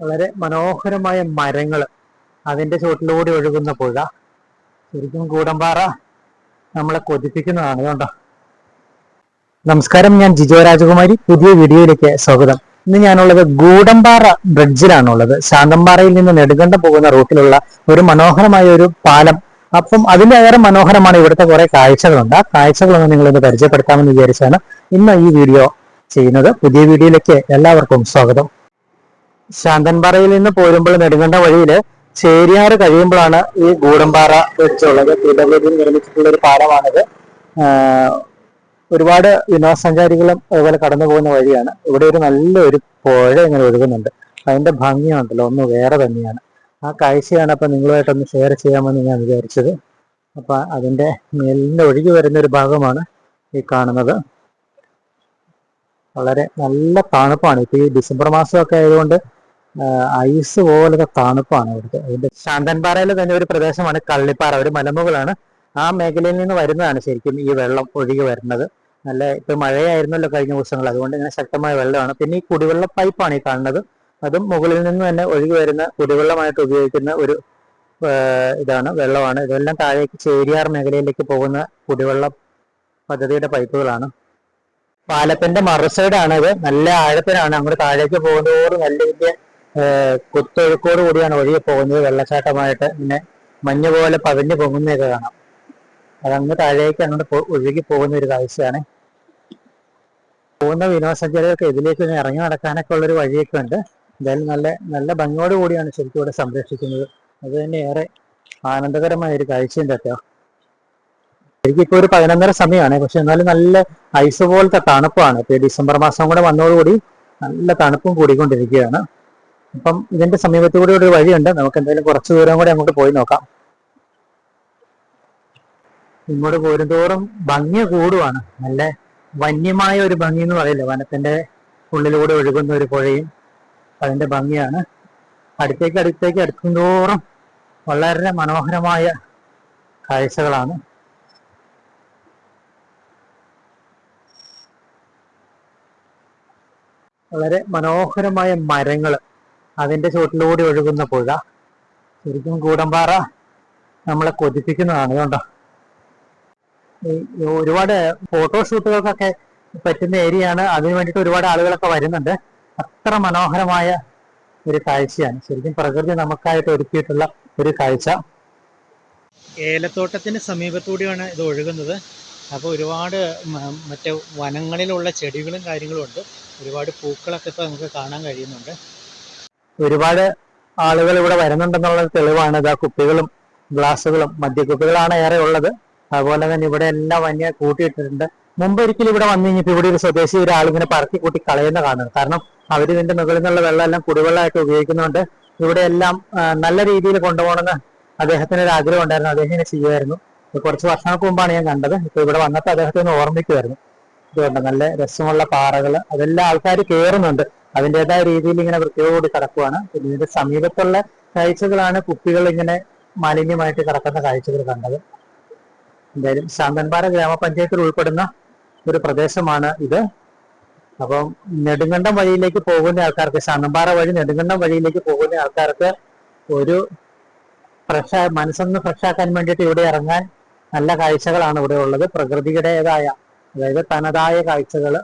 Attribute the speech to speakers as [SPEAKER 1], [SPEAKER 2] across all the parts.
[SPEAKER 1] വളരെ മനോഹരമായ മരങ്ങൾ അതിന്റെ ചുവട്ടിലൂടെ ഒഴുകുന്ന പുഴ. ശരിക്കും കൂടമ്പാറ നമ്മളെ കൊതിപ്പിക്കുന്നതാണ് അതുകൊണ്ടോ നമസ്കാരം ഞാൻ ജിജോ രാജകുമാരി. പുതിയ വീഡിയോയിലേക്ക് സ്വാഗതം. ഇന്ന് ഞാനുള്ളത് ഗൂഡമ്പാറ ബ്രിഡ്ജിലാണുള്ളത്. ശാന്തമ്പാറയിൽ നിന്ന് നെടുങ്കണ്ടം പോകുന്ന റൂട്ടിലുള്ള ഒരു മനോഹരമായ ഒരു പാലം. അപ്പം അതിന്റെ ഏറെ മനോഹരമാണ് ഇവിടുത്തെ കുറെ കാഴ്ചകളുണ്ട്. ആ കാഴ്ചകളൊന്ന് നിങ്ങളൊന്ന് പരിചയപ്പെടുത്താമെന്ന് വിചാരിച്ചാണ് ഇന്ന് ഈ വീഡിയോ ചെയ്യുന്നത്. പുതിയ വീഡിയോയിലേക്ക് എല്ലാവർക്കും സ്വാഗതം. ശാന്തൻപാറയിൽ നിന്ന് പോരുമ്പോൾ നെടുങ്കണ്ട വഴിയിൽ ചേരിയാറ് കഴിയുമ്പോഴാണ് ഈ ഗൂഡംപാറ വെച്ചുള്ളത്. പി ഡബ്ല്യു നിർമ്മിച്ചിട്ടുള്ള ഒരു പാലമാണിത്. ഒരുപാട് വിനോദസഞ്ചാരികളും അതുപോലെ കടന്നു പോകുന്ന വഴിയാണ്. ഇവിടെ ഒരു നല്ലൊരു പുഴ ഇങ്ങനെ ഒഴുകുന്നുണ്ട്. അതിന്റെ ഭംഗിയുണ്ടല്ലോ. ഒന്ന് വേറെ തന്നെയാണ്. ആ കാഴ്ചയാണ് അപ്പൊ നിങ്ങളുമായിട്ടൊന്ന് ഷെയർ ചെയ്യാമെന്ന് ഞാൻ വിചാരിച്ചത്. അപ്പൊ അതിന്റെ മേലിന്റെ ഒഴുകി വരുന്ന ഒരു ഭാഗമാണ് ഈ കാണുന്നത്. വളരെ നല്ല തണുപ്പാണ്. ഇപ്പൊ ഈ ഡിസംബർ മാസമൊക്കെ ആയതുകൊണ്ട് ഐസ് പോലത്തെ തണുപ്പാണ് ഇവിടുത്തെ. അതിന്റെ ശാന്തൻപാറയിൽ തന്നെ ഒരു പ്രദേശമാണ് കള്ളിപ്പാറ. ഒരു മലമുകളാണ്. ആ മേഖലയിൽ നിന്ന് വരുന്നതാണ് ശരിക്കും ഈ വെള്ളം ഒഴുകി വരുന്നത്. നല്ല ഇപ്പൊ മഴയായിരുന്നല്ലോ കഴിഞ്ഞ ദിവസങ്ങൾ. അതുകൊണ്ട് ഇങ്ങനെ ശക്തമായ വെള്ളമാണ്. പിന്നെ ഈ കുടിവെള്ള പൈപ്പാണ് ഈ കാണുന്നത്. അതും മുകളിൽ നിന്ന് തന്നെ ഒഴുകി വരുന്ന കുടിവെള്ളമായിട്ട് ഉപയോഗിക്കുന്ന ഒരു ഇതാണ് വെള്ളമാണ്. ഇതെല്ലാം താഴേക്ക് ചേരിയാർ മേഖലയിലേക്ക് പോകുന്ന കുടിവെള്ള പദ്ധതിയുടെ പൈപ്പുകളാണ്. പാലത്തിന്റെ മറുസൈഡാണ് ഇത്. നല്ല ആഴത്തിലാണ് അങ്ങോട്ട് താഴേക്ക് പോകുന്നതോറും നല്ല വലിയ കുത്തൊഴുക്കോട് കൂടിയാണ് ഒഴുകി പോകുന്നത്. വെള്ളച്ചാട്ടമായിട്ട് പിന്നെ മഞ്ഞ പോലെ പതിഞ്ഞു പൊങ്ങുന്നതൊക്കെ കാണാം. അതങ്ങ് താഴേക്ക് അങ്ങോട്ട് ഒഴുകി പോകുന്ന ഒരു കാഴ്ചയാണ്. പോകുന്ന വിനോദസഞ്ചാരികൾക്ക് ഇതിലേക്ക് ഒന്ന് ഇറങ്ങി നടക്കാനൊക്കെ ഉള്ളൊരു വഴിയൊക്കെ ഉണ്ട്. എന്തായാലും നല്ല നല്ല ഭംഗിയോട് കൂടിയാണ് ശരിക്കും ഇവിടെ സംരക്ഷിക്കുന്നത്. അത് തന്നെ ഏറെ ആനന്ദകരമായ ഒരു കാഴ്ചയുണ്ട് കേട്ടോ. ശരിക്കും ഇപ്പോൾ ഒരു പതിനൊന്നര സമയമാണ്. പക്ഷെ എന്നാലും നല്ല ഐസ് പോലത്തെ തണുപ്പാണ്. ഇപ്പൊ ഡിസംബർ മാസം കൂടെ വന്നതോടുകൂടി നല്ല തണുപ്പും കൂടിക്കൊണ്ടിരിക്കുകയാണ്. അപ്പം ഇതിന്റെ സമീപത്തു കൂടി ഒരു വഴിയുണ്ട്. നമുക്ക് എന്തായാലും കുറച്ച് ദൂരം കൂടി അങ്ങോട്ട് പോയി നോക്കാം. ഇങ്ങോട്ട് പോരുന്തോറും ഭംഗി കൂടുവാണ്. നല്ല വന്യമായ ഒരു ഭംഗി എന്ന് പറയില്ല. വനത്തിന്റെ ഉള്ളിലൂടെ ഒഴുകുന്ന ഒരു പുഴയും അതിന്റെ ഭംഗിയാണ്. അടുത്തേക്ക് അടുത്തേക്ക് അടുക്കുന്തോറും വളരെ മനോഹരമായ കാഴ്ചകളാണ്. വളരെ മനോഹരമായ മരങ്ങൾ അതിന്റെ ചുവട്ടിലൂടെ ഒഴുകുന്ന പുഴ. ശരിക്കും കൂടമ്പാറ നമ്മളെ കൊതിപ്പിക്കുന്നതാണ് കണ്ടോ. ഈ ഒരുപാട് ഫോട്ടോഷൂട്ടുകൾക്കൊക്കെ പറ്റുന്ന ഏരിയയാണ് അതിനു വേണ്ടിയിട്ട് ഒരുപാട് ആളുകളൊക്കെ വരുന്നുണ്ട്. അത്ര മനോഹരമായ ഒരു കാഴ്ചയാണ്. ശരിക്കും പ്രകൃതി നമുക്കായിട്ട് ഒരുക്കിയിട്ടുള്ള ഒരു കാഴ്ച. ഏലത്തോട്ടത്തിന് സമീപത്തൂടെയാണ് ഇത് ഒഴുകുന്നത്. അപ്പോൾ ഒരുപാട് മറ്റേ വനങ്ങളിലുള്ള ചെടികളും കാര്യങ്ങളും ഉണ്ട്. ഒരുപാട് പൂക്കളൊക്കെ ഇപ്പോൾ നമുക്ക് കാണാൻ കഴിയുന്നുണ്ട്. ഒരുപാട് ആളുകൾ ഇവിടെ വരുന്നുണ്ടെന്നുള്ള തെളിവാണ്. ഇതാ കുപ്പികളും ഗ്ലാസുകളും മദ്യക്കുപ്പികളാണ് ഏറെ ഉള്ളത്. അതുപോലെ തന്നെ ഇവിടെ എല്ലാം വന്യ കൂട്ടിയിട്ടിട്ടുണ്ട്. മുമ്പ് ഒരിക്കലും ഇവിടെ വന്നു കഴിഞ്ഞപ്പോൾ ഇവിടെ ഒരു സ്വദേശി ഒരാൾ ഇങ്ങനെ പറക്കി കൂട്ടി കളയുന്ന കാണുന്നത്. കാരണം അവർ ഇതിന്റെ മുകളിൽ നിന്നുള്ള വെള്ളം എല്ലാം കുടിവെള്ളമായിട്ട് ഉപയോഗിക്കുന്നുണ്ട് ഇവിടെ എല്ലാം നല്ല രീതിയിൽ കൊണ്ടുപോകണമെന്ന് അദ്ദേഹത്തിന് ഒരു ആഗ്രഹം ഉണ്ടായിരുന്നു. അദ്ദേഹം ഇങ്ങനെ ചെയ്യുമായിരുന്നു കുറച്ച് വർഷങ്ങൾക്ക് മുമ്പാണ് ഞാൻ കണ്ടത്. ഇപ്പൊ ഇവിടെ വന്നപ്പോൾ അദ്ദേഹത്തെ ഒന്ന് ഓർമ്മിക്കുമായിരുന്നു ഇതുകൊണ്ട് നല്ല രസമുള്ള പാറകൾ അതെല്ലാം ആൾക്കാർ കയറുന്നുണ്ട് അതിന്റെതായ രീതിയിൽ ഇങ്ങനെ വൃത്തിയോട് കിടക്കുവാണ്. പിന്നെ ഇതിന്റെ സമീപത്തുള്ള കാഴ്ചകളാണ് കുപ്പികൾ ഇങ്ങനെ മാലിന്യമായിട്ട് കിടക്കുന്ന കാഴ്ചകൾ കണ്ടത്. എന്തായാലും ശാന്തൻപാറ ഗ്രാമപഞ്ചായത്തിൽ ഉൾപ്പെടുന്ന ഒരു പ്രദേശമാണ് ഇത്. അപ്പം നെടുങ്കണ്ടം വഴിയിലേക്ക് പോകുന്ന ആൾക്കാർക്ക് ശാന്തൻപാറ വഴി നെടുങ്കണ്ടം വഴിയിലേക്ക് പോകുന്ന ആൾക്കാർക്ക് ഒരു ഫ്രഷ് മനസ്സൊന്ന് ഫ്രഷ് ആക്കാൻ വേണ്ടിയിട്ട് ഇവിടെ ഇറങ്ങാൻ നല്ല കാഴ്ചകളാണ് ഇവിടെ ഉള്ളത്. പ്രകൃതിയുടേതായ അതായത് തനതായ കാഴ്ചകൾ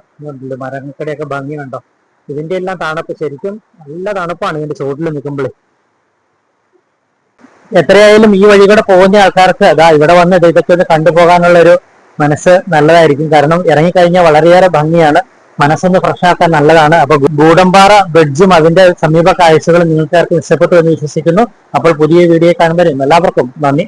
[SPEAKER 1] മരങ്ങൾക്കിടെയൊക്കെ ഭംഗി കണ്ടോ ഇതിന്റെ എല്ലാം തണുപ്പ് ശരിക്കും നല്ല തണുപ്പാണ് ഇതിന്റെ ചോട്ടിൽ നിൽക്കുമ്പോൾ എത്രയായാലും ഈ വഴി കൂടെ പോകുന്ന ആൾക്കാർക്ക് അതാ ഇവിടെ വന്ന് ഇതൊക്കെ ഒന്ന് കണ്ടുപോകാനുള്ള ഒരു മനസ്സ് നല്ലതായിരിക്കും. കാരണം ഇറങ്ങിക്കഴിഞ്ഞാൽ വളരെയേറെ ഭംഗിയാണ്. മനസ്സൊന്ന് ഫ്രഷാക്കാൻ നല്ലതാണ്. അപ്പൊ ഗൂഡംപാറ ബ്രിഡ്ജും അതിന്റെ സമീപ കാഴ്ചകളും നിങ്ങൾക്കാർക്ക് ഇഷ്ടപ്പെട്ടു എന്ന് വിശ്വസിക്കുന്നു. അപ്പോൾ പുതിയ വീഡിയോ കാണുമ്പോൾ എല്ലാവർക്കും നന്ദി.